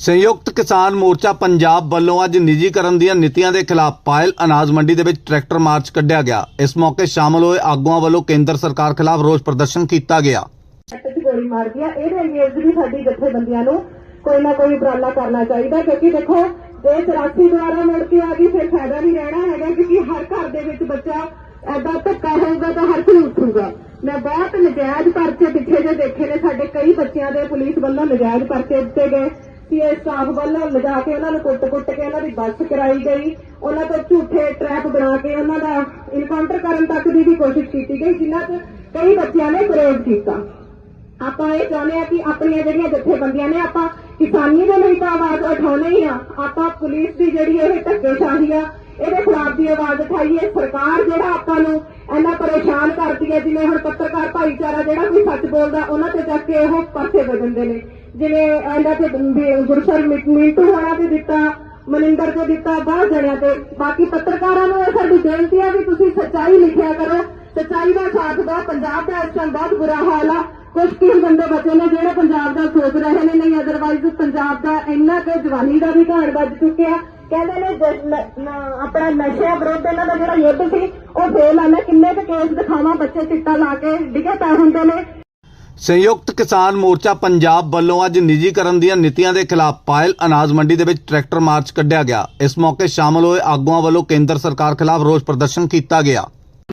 ਸੰਯੁਕਤ ਕਿਸਾਨ ਮੋਰਚਾ ਪੰਜਾਬ ਵੱਲੋਂ ਅੱਜ ਨਿੱਜੀਕਰਨ ਦੀਆਂ ਨੀਤੀਆਂ ਦੇ ਖਿਲਾਫ ਪਾਇਲ ਅਨਾਜ ਮੰਡੀ ਦੇ ਵਿੱਚ ਟਰੈਕਟਰ ਮਾਰਚ ਕੱਢਿਆ ਗਿਆ। ਇਸ ਮੌਕੇ ਸ਼ਾਮਲ ਹੋਏ ਆਗੂਆਂ ਵੱਲੋਂ ਕੇਂਦਰ ਸਰਕਾਰ ਖਿਲਾਫ ਰੋਸ ਪ੍ਰਦਰਸ਼ਨ ਕੀਤਾ ਗਿਆ। ਗੋਲੀ ਮਾਰ ਦਿਆ ਇਹਦੇ ਅੰਗੇਜ਼ ਵੀ ਸਾਡੀ ਜਥੇਬੰਦੀਆਂ ਨੂੰ ਕੋਈ ਨਾ ਕੋਈ ਉਪਰਾਲਾ ਕਰਨਾ ਚਾਹੀਦਾ, ਕਿਉਂਕਿ ਦੇਖੋ ਜੇ 84 ਦੁਆਰਾ ਮੁੜ ਕੇ ਆ ਗਈ, ਫਿਰ ਫਾਇਦਾ ਨਹੀਂ ਰਹਿਣਾ ਹੈਗਾ, ਕਿਉਂਕਿ ਹਰ ਘਰ ਦੇ ਵਿੱਚ ਬੱਚਾ ਐਦਾਂ ਧੱਕਾ ਹੋਊਗਾ ਤਾਂ ਹਰ ਕੋਈ ਉੱਠੂਗਾ ਮੈਂ ਬਹੁਤ ਨਜਾਇਜ਼ ਪਰਚੇ ਪਿੱਛੇ ਜੇ ਦੇਖੇ ਨੇ, ਸਾਡੇ ਕਈ ਬੱਚਿਆਂ ਦੇ ਪੁਲਿਸ ਵੱਲੋਂ ਨਜਾਇਜ਼ ਪਰਚੇ ਦਿੱਤੇ ਗਏ। ਸੀਏ ਸਟਾਫ ਵੱਲੋਂ ਲਿਜਾ ਕੇ ਉਹਨਾਂ ਨੂੰ ਕੁੱਟ-ਕੁੱਟ ਕੇ ਉਹਨਾਂ ਦੀ ਬੱਸ ਕਰਾਈ ਗਈ। ਉਹਨਾਂ ਤੋਂ ਝੂਠੇ ਟਰੈਪ ਬਣਾ ਕੇ ਉਹਨਾਂ ਦਾ ਇਨਕਾਊਂਟਰ ਕਰਨ ਤੱਕ ਦੀ ਵੀ ਕੋਸ਼ਿਸ਼ ਕੀਤੀ ਗਈ ਜਿਨ੍ਹਾਂ 'ਚ ਕਈ ਬੱਚਿਆਂ ਨੇ ਵਿਰੋਧ ਕੀਤਾ। ਆਪਾਂ ਇਹ ਚਾਹੁੰਦੇ ਆ ਕਿ ਆਪਣੀਆਂ ਜਿਹੜੀਆਂ ਜਥੇਬੰਦੀਆਂ ਨੇ, ਆਪਾਂ ਕਿਸਾਨੀ ਦੇ ਲਈ ਤਾਂ ਆਵਾਜ਼ ਉਠਾਉਣੀ ਹੀ ਆ ਆਪਾਂ ਪੁਲਿਸ ਦੀ ਜਿਹੜੀ ਇਹ ਧੱਕੇਸ਼ਾਹੀ ਆ, ਇਹਦੇ ਖਿਲਾਫ ਦੀ ਆਵਾਜ਼ ਉਠਾਈਏ ਸਰਕਾਰ ਜਿਹੜਾ ਆਪਾਂ ਨੂੰ ਇੰਨਾ ਪਰੇਸ਼ਾਨ ਕਰਦੀ ਹੈ, ਜਿਵੇਂ ਹੁਣ ਪੱਤਰਕਾਰ ਭਾਈਚਾਰਾ ਜਿਹੜਾ ਕੋਈ ਸੱਚ ਬੋਲਦਾ, ਉਹਨਾਂ ਤੇ ਜਾ ਕੇ ਉਹ ਪਾਸੇ ਵਜੰਦੇ ਨੇ। ਜਿਵੇਂ ਇਹਨਾਂ ਤੇ ਗੁਰਸਰ ਮਿੰਟੂ ਹੋਣਾ ਤੇ ਦਿੱਤਾ, ਮਨਿੰਦਰ ਤੇ ਦਿੱਤਾ ਬਹੁਤ ਜਣਿਆਂ ਤੇ ਬਾਕੀ ਪੱਤਰਕਾਰਾਂ ਨੂੰ ਇਹ ਸਾਡੀ ਬੇਨਤੀ ਆ ਵੀ ਤੁਸੀਂ ਸੱਚਾਈ ਲਿਖਿਆ ਕਰੋ। ਸੱਚਾਈ ਦਾ ਸਾਥ ਦਿਓ, ਪੰਜਾਬ ਦਾ ਇਸ ਟਾਈਮ ਬਹੁਤ ਬੁਰਾ ਹਾਲ ਆ। ਕੁਝ ਕੀ ਬੰਦੇ ਬਚੇ ਨੇ ਜਿਹੜੇ ਪੰਜਾਬ ਦਾ ਸੋਚ ਰਹੇ ਨੇ, ਨਹੀਂ ਅਦਰਵਾਈਜ਼ ਪੰਜਾਬ ਦਾ ਇੰਨਾ ਕਿ ਜਵਾਨੀ ਦਾ ਵੀ ਘਾਣ ਵੱਜ ਚੁੱਕਿਆ। ਕਹਿੰਦੇ ਨੇ ਆਪਣਾ ਨਸ਼ਿਆਂ ਵਿਰੁੱਧ ਇਹਨਾਂ ਦਾ ਜਿਹੜਾ ਯੁੱਧ ਸੀ, ਉਹ ਫੇਲ ਆ। ਮੈਂ ਕਿੰਨੇ ਕੁ ਕੇਸ ਦਿਖਾਵਾਂ ਬੱਚੇ ਚਿੱਟਾ ਲਾ ਕੇ, ਡਿੱਗੇ ਪੈ ਹੁੰਦੇ ਨੇ। ਸੰਯੁਕਤ ਕਿਸਾਨ ਮੋਰਚਾ ਪੰਜਾਬ ਵੱਲੋਂ ਅੱਜ ਨਿੱਜੀਕਰਨ ਦੀਆਂ ਨੀਤੀਆਂ ਦੇ ਖਿਲਾਫ ਪਾਇਲ ਅਨਾਜ ਮੰਡੀ ਦੇ ਵਿੱਚ ਟਰੈਕਟਰ ਮਾਰਚ ਕੱਢਿਆ ਗਿਆ। ਇਸ ਮੌਕੇ ਸ਼ਾਮਲ ਹੋਏ ਆਗੂਆਂ ਵੱਲੋਂ ਕੇਂਦਰ ਸਰਕਾਰ ਖਿਲਾਫ ਰੋਸ ਪ੍ਰਦਰਸ਼ਨ ਕੀਤਾ ਗਿਆ।